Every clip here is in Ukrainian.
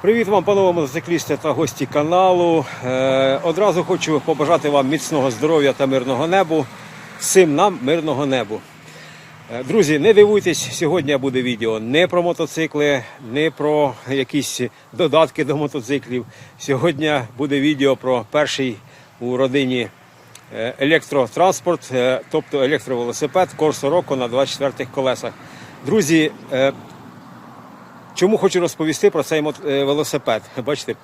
Привіт вам, панове мотоциклісти та гості каналу. Е, одразу хочу побажати вам міцного здоров'я та мирного небу. Всім нам мирного небу. Е, Друзі, не дивуйтесь, сьогодні буде відео не про мотоцикли, не про якісь додатки до мотоциклів. Сьогодні буде відео про перший у родині е, електротранспорт, тобто електровелосипед Corso Rocco на 24 колесах. Друзі, Чому хочу розповісти про цей е, велосипед? Бачите,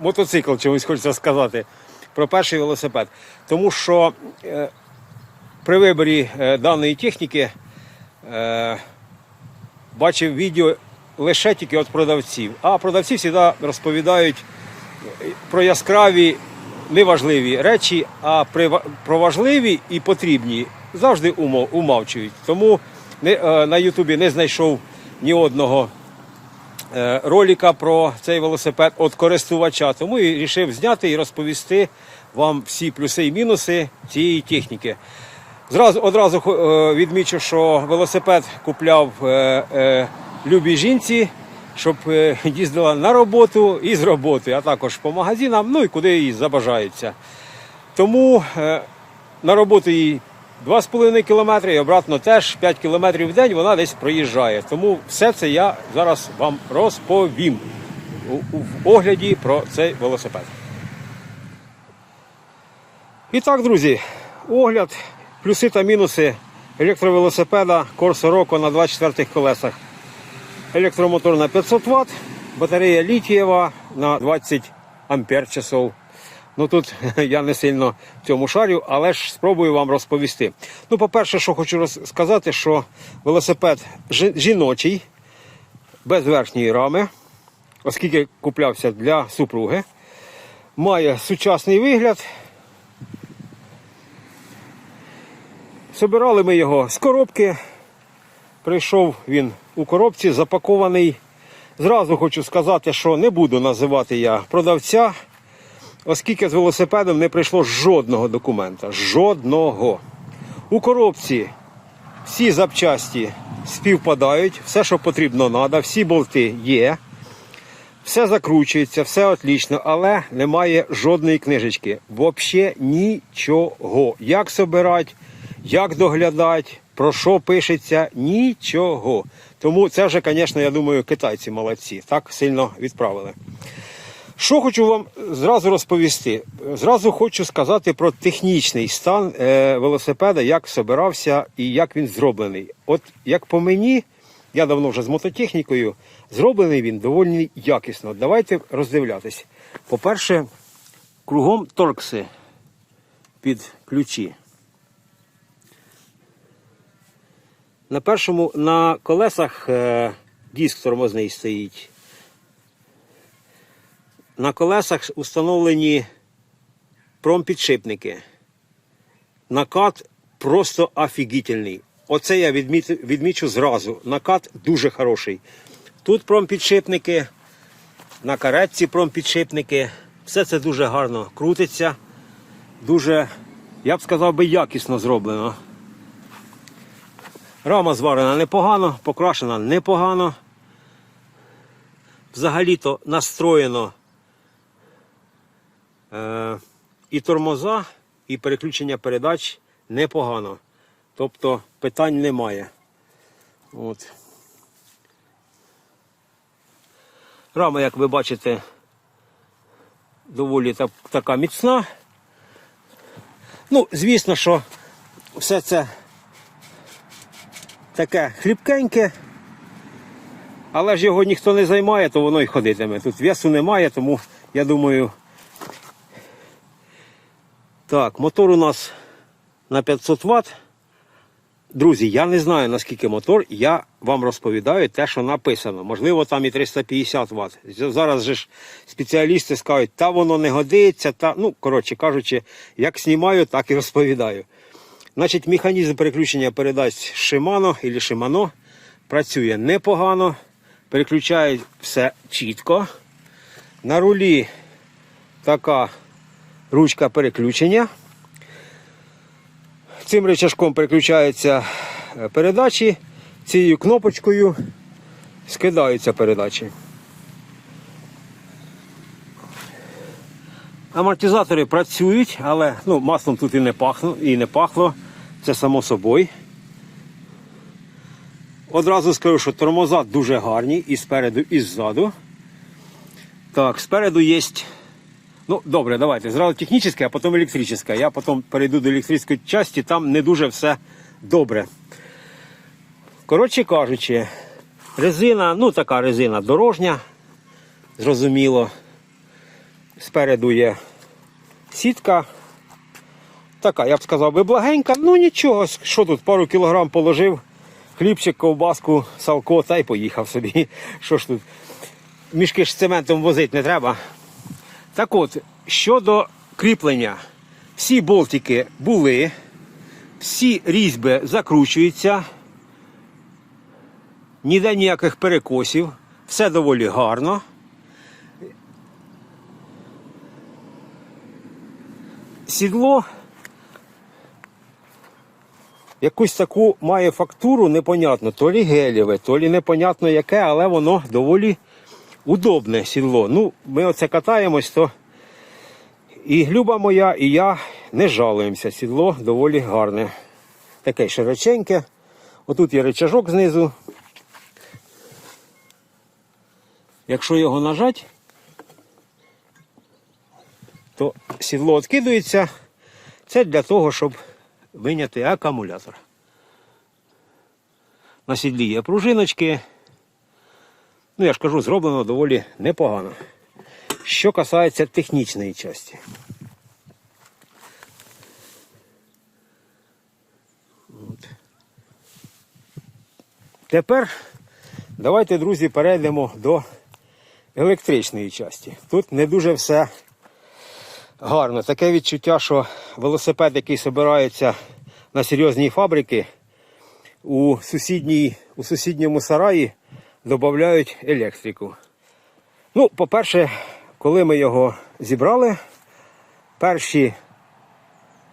мотоцикл чомусь хочеться сказати про перший велосипед. Тому що е, при виборі е, даної техніки е, бачив відео лише тільки від продавців. А продавці завжди розповідають про яскраві, неважливі речі, а при про важливі і потрібні завжди умо- умовчують. Тому не, е, на Ютубі не знайшов ні одного е, ролика про цей велосипед від користувача. Тому і вирішив зняти і розповісти вам всі плюси і мінуси цієї техніки. Зразу одразу е, відмічу, що велосипед купляв е, любій жінці, щоб їздила на роботу і з роботи, а також по магазинам, ну і куди їй забажається. Тому на роботу їй 2,5 кілометри і обратно теж 5 кілометрів в день вона десь проїжджає. Тому все це я зараз вам розповім в огляді про цей велосипед. І так, друзі, огляд, плюси та мінуси електровелосипеда Corso Rocco на 24 колесах. Електромотор на 500 Вт, батарея літієва на 20 ампер часов. Ну тут я не сильно в цьому шарю, але ж спробую вам розповісти. Ну, по-перше, що хочу сказати, що велосипед жіночий, без верхньої рами, оскільки куплявся для супруги, має сучасний вигляд. Собирали ми його з коробки. Прийшов він у коробці, запакований. Зразу хочу сказати, що не буду називати я продавця, оскільки з велосипедом не прийшло жодного документа. Жодного. У коробці всі запчасті співпадають, все, що потрібно, треба, всі болти є. Все закручується, все отлично, але немає жодної книжечки. Взагалі нічого. Як собирати, як доглядати, про що пишеться, нічого. Тому це вже, звісно, я думаю, китайці молодці. Так сильно відправили. Що хочу вам зразу розповісти? Зразу хочу сказати про технічний стан е, велосипеда, як собирався і як він зроблений. От як по мені, я давно вже з мототехнікою, зроблений він доволі якісно. Давайте роздивлятись. По-перше, кругом торкси під ключі. На першому на колесах е, диск тормозний стоїть. На колесах установлені промпідшипники. Накат просто офігітельний. Оце я відмічу зразу. Накат дуже хороший. Тут промпідшипники, на каретці промпідшипники. Все це дуже гарно крутиться. Дуже, я б сказав би, якісно зроблено. Рама зварена непогано, покрашена непогано. Взагалі-то настроєно і тормоза, і переключення передач непогано. Тобто питань немає. От. Рама, як ви бачите, доволі та- така міцна. Ну, звісно, що все це таке хлібкеньке, але ж його ніхто не займає, то воно й ходитиме. Тут весу немає, тому я думаю. Так, мотор у нас на 500 Вт. Друзі, я не знаю наскільки мотор, я вам розповідаю те, що написано. Можливо, там і 350 Вт. Зараз же ж спеціалісти скажуть, та воно не годиться, та ну, коротше кажучи, як знімаю, так і розповідаю. Значить, механізм переключення передач Shimano і Shimano працює непогано, переключає все чітко. На рулі така ручка переключення. Цим рычажком переключаються е, передачі, цією кнопочкою скидаються передачі. Амортизатори працюють, але ну, маслом тут і не пахло, і не пахло. Це само собою. Одразу скажу, що тормоза дуже гарні і спереду, і ззаду. Так, спереду є. Ну, добре, давайте. Зразу технічне, а потім електричне. Я потім перейду до електричної частини, там не дуже все добре. Коротше кажучи, резина, ну така резина дорожня, зрозуміло. Спереду є сітка. Така, я б сказав би благенька, ну нічого, що тут, пару кілограм положив, хлібчик, ковбаску, салко та й поїхав собі. Що ж тут? Мішки ж з цементом возити не треба. Так от, щодо кріплення, всі болтики були, всі різьби закручуються, ніде ніяких перекосів, все доволі гарно. Сідло якусь таку має фактуру непонятно, то лі гелєве, то лі непонятно яке, але воно доволі удобне сідло. Ну, ми оце катаємось, то і Люба моя, і я не жалуємося. Сідло доволі гарне. Таке широченьке. Отут є рычажок знизу. Якщо його нажать, то сідло відкидується. Це для того, щоб виняти акумулятор. На сідлі є пружиночки. Ну, я ж кажу, зроблено доволі непогано. Що касається технічної частини. От. Тепер давайте, друзі, перейдемо до електричної частини. Тут не дуже все гарно. Таке відчуття, що велосипед, який збирається на серйозній фабрики, у, сусідній, у сусідньому сараї додають електрику. Ну, по-перше, коли ми його зібрали, перші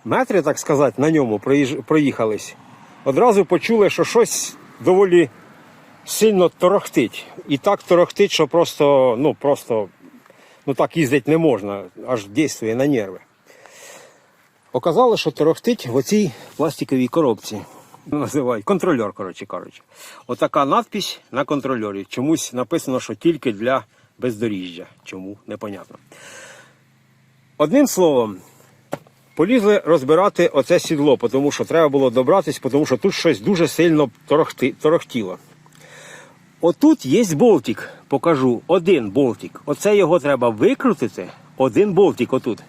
метри, так сказати, на ньому проїхались, одразу почули, що щось доволі сильно торохтить. І так торохтить, що просто, ну, просто ну так їздити не можна, аж дійствує на нерви. Оказалось, що торохтить в оцій пластиковій коробці. Називають контрольор, коротше кажучи. Отака надпись на контрольорі. Чомусь написано, що тільки для бездоріжжя. Чому непонятно. Одним словом, полізли розбирати оце сідло, тому що треба було добратись, тому що тут щось дуже сильно торохти, торохтіло. Отут є болтик, покажу, один болтик. Оце його треба викрутити, один болтик отут.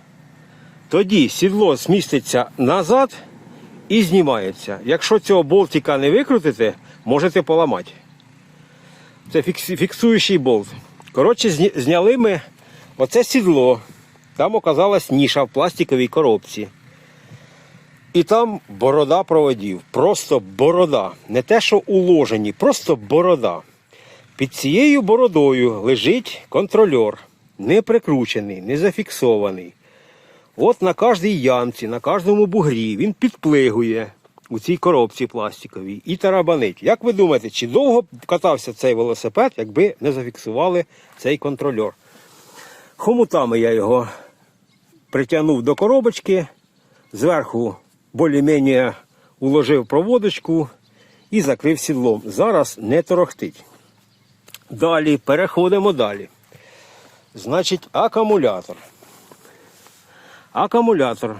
Тоді сідло зміститься назад і знімається. Якщо цього болтика не викрутите, можете поламати. Це фіксуючий болт. Коротше, зняли ми оце сідло. Там оказалась ніша в пластиковій коробці. І там борода проводів. Просто борода. Не те, що уложені, просто борода. Під цією бородою лежить контрольор. Не прикручений, не зафіксований. От на кожній ямці, на кожному бугрі він підплигує у цій коробці пластиковій і тарабанить. Як ви думаєте, чи довго катався цей велосипед, якби не зафіксували цей контрольор? Хомутами я його притягнув до коробочки, зверху більш-менш уложив проводочку і закрив сідлом. Зараз не торохтить. Далі переходимо далі. Значить, акумулятор. Акумулятор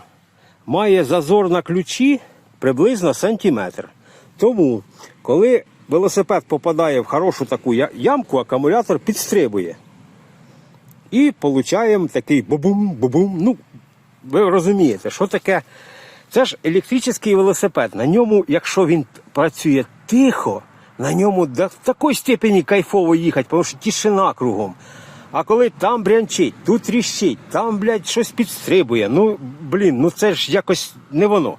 має зазор на ключі приблизно сантиметр. Тому, коли велосипед попадає в хорошу таку ямку, акумулятор підстрибує. І получаємо такий бубум-бубум. Ну, ви розумієте, що таке? Це ж електричний велосипед. На ньому, якщо він працює тихо, на ньому до такої степені кайфово їхати, тому що тишина кругом. А коли там брянчить, тут тріщить, там, блядь, щось підстрибує. Ну, блін, ну це ж якось не воно.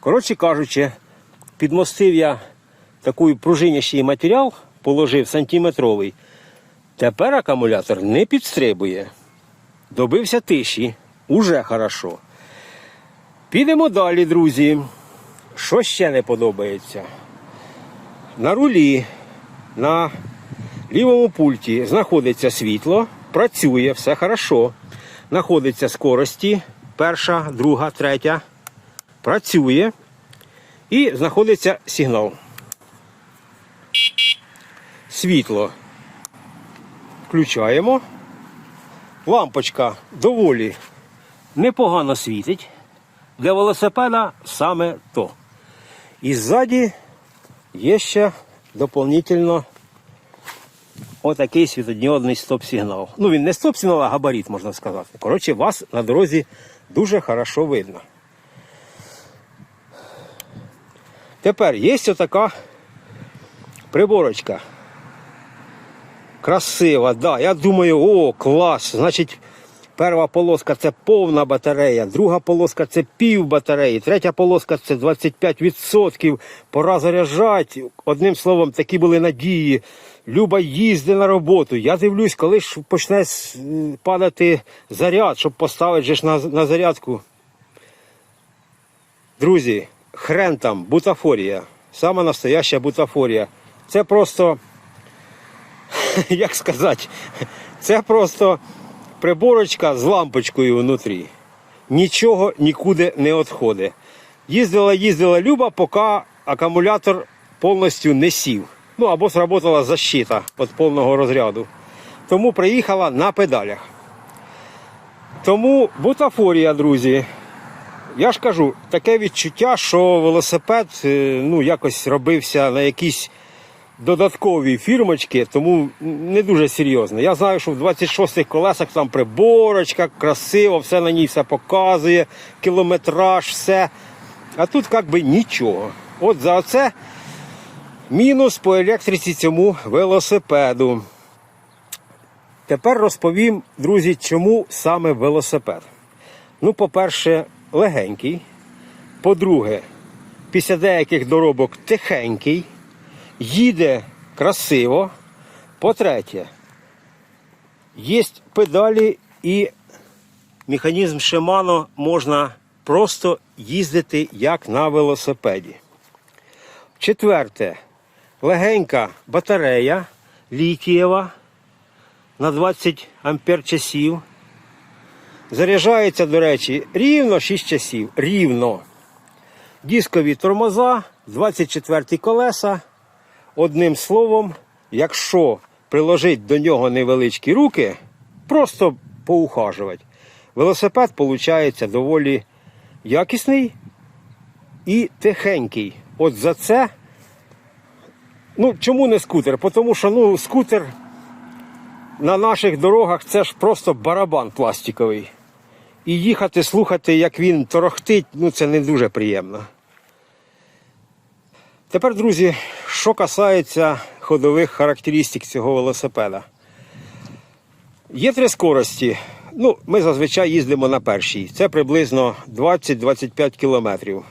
Коротше кажучи, підмостив я такий пружинящий матеріал, положив сантиметровий. Тепер акумулятор не підстрибує. Добився тиші. Уже хорошо. Підемо далі, друзі. Що ще не подобається? На рулі, на лівому пульті знаходиться світло, працює, все хорошо. знаходиться скорості. Перша, друга, третя. Працює. І знаходиться сигнал. Світло. Включаємо. Лампочка доволі непогано світить. Для велосипеда саме то. І ззаді є ще доповнительно отакий світодіодний стоп-сигнал. Ну, він не стоп-сигнал, а габарит, можна сказати. Коротше, вас на дорозі дуже хорошо видно. Тепер є отака приборочка. Красива, да. Я думаю, о, клас. Значить, перша полоска це повна батарея, друга полоска це пів батареї, третя полоска це 25%. Пора заряджати. Одним словом, такі були надії. Люба їзди на роботу. Я дивлюсь, коли ж почне падати заряд, щоб поставити ж на, на зарядку. Друзі, хрен там, бутафорія. Сама настояща бутафорія. Це просто, як сказати, це просто приборочка з лампочкою внутрі. Нічого нікуди не відходить. Їздила, їздила Люба, поки акумулятор повністю не сів. Ну або сработала защита від повного розряду. Тому приїхала на педалях. Тому бутафорія, друзі. Я ж кажу, таке відчуття, що велосипед е, ну, якось робився на якісь додаткові фірмочки, тому не дуже серйозно. Я знаю, що в 26-х колесах там приборочка, красиво, все на ній все показує, кілометраж, все. А тут як би нічого. От за це мінус по електриці цьому велосипеду. Тепер розповім, друзі, чому саме велосипед. Ну, по-перше, легенький. По-друге, після деяких доробок тихенький, їде красиво. По-третє, є педалі і механізм Shimano можна просто їздити як на велосипеді. Четверте, легенька батарея літієва на 20 ампер часів. Заряджається, до речі, рівно 6 часів. Рівно. Дискові тормоза, 24 колеса. Одним словом, якщо приложити до нього невеличкі руки, просто поухажувати, велосипед виходить доволі якісний і тихенький. От за це. Ну, чому не скутер? Тому що ну, скутер на наших дорогах це ж просто барабан пластиковий. І їхати, слухати, як він торохтить, ну це не дуже приємно. Тепер, друзі, що касається ходових характеристик цього велосипеда. Є три скорості. Ну, ми зазвичай їздимо на першій. Це приблизно 20-25 кілометрів.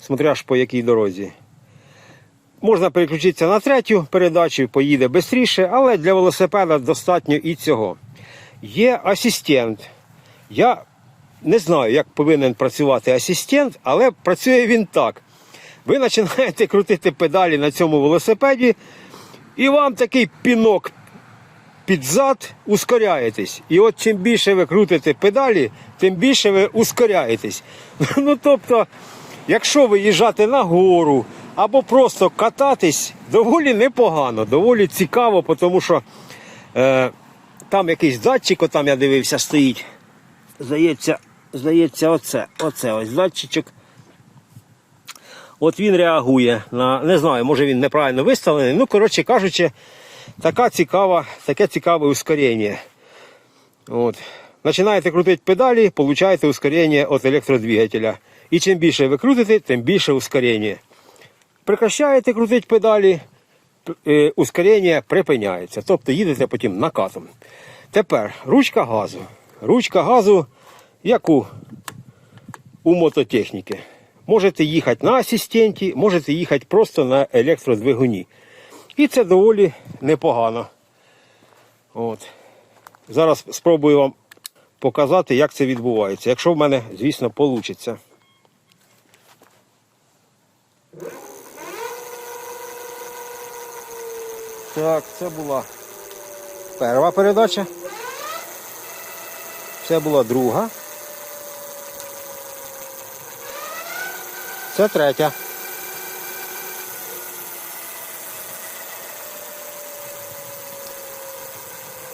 Смотря ж по якій дорозі. Можна переключитися на третю передачу, поїде швидше, але для велосипеда достатньо і цього. Є асистент. Я не знаю, як повинен працювати асистент, але працює він так. Ви починаєте крутити педалі на цьому велосипеді, і вам такий пінок під зад ускоряєтесь. І от чим більше ви крутите педалі, тим більше ви ускоряєтесь. Ну тобто, якщо виїжджати на гору або просто кататись, доволі непогано, доволі цікаво, тому що е, там якийсь датчик, отам я дивився, стоїть. Здається, здається, оце, оце ось датчичок. От він реагує на, не знаю, може він неправильно виставлений. Ну, коротше кажучи, така цікава, таке цікаве ускорення. От. Починаєте крутити педалі, получаєте ускорення від електродвигателя. І чим більше ви крутите, тим більше ускорення. Прекращаєте крутити педалі, е, ускорення припиняється. Тобто їдете потім накатом. Тепер ручка газу. Ручка газу, як у, у мототехніки. Можете їхати на асистенті, можете їхати просто на електродвигуні. І це доволі непогано. От. Зараз спробую вам показати, як це відбувається. Якщо в мене, звісно, вийде. Так, це була перша передача. Це була друга. Це третя.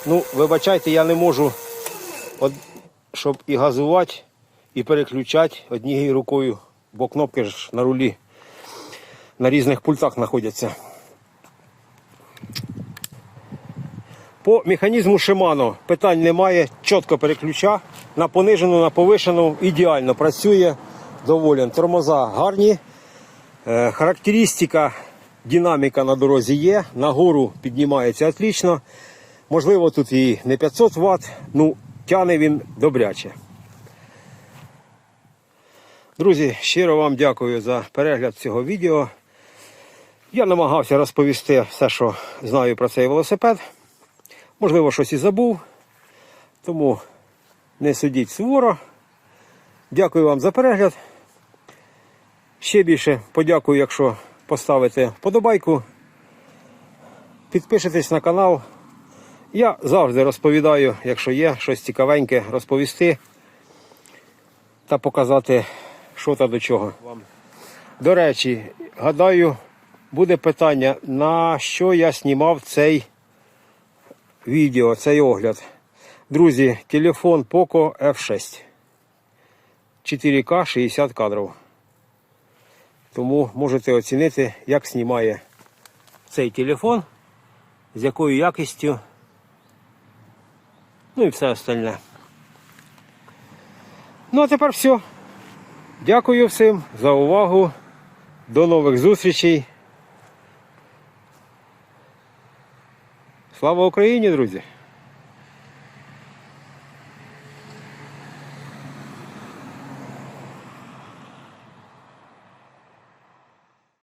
Ну, вибачайте, я не можу, от, щоб і газувати, і переключати однією рукою, бо кнопки ж на рулі на різних пультах знаходяться. По механізму Shimano питань немає, чітко переключа на понижену, на повишену, ідеально працює, доволен. Тормоза гарні. Е, характеристика, динаміка на дорозі є, нагору піднімається отлично. Можливо, тут і не 500 Вт, ну тяне він добряче. Друзі, щиро вам дякую за перегляд цього відео. Я намагався розповісти все, що знаю про цей велосипед. Можливо, щось і забув. Тому не судіть суворо. Дякую вам за перегляд. Ще більше подякую, якщо поставите вподобайку. Підпишитесь на канал. Я завжди розповідаю, якщо є щось цікавеньке, розповісти та показати, що та до чого. До речі, гадаю, буде питання, на що я знімав цей відео, цей огляд. Друзі, телефон Poco F6. 4К 60 кадрів. Тому можете оцінити, як знімає цей телефон, з якою якістю. Ну і все остальне. Ну а тепер все. Дякую всім за увагу. До нових зустрічей. Слава Україні, друзі!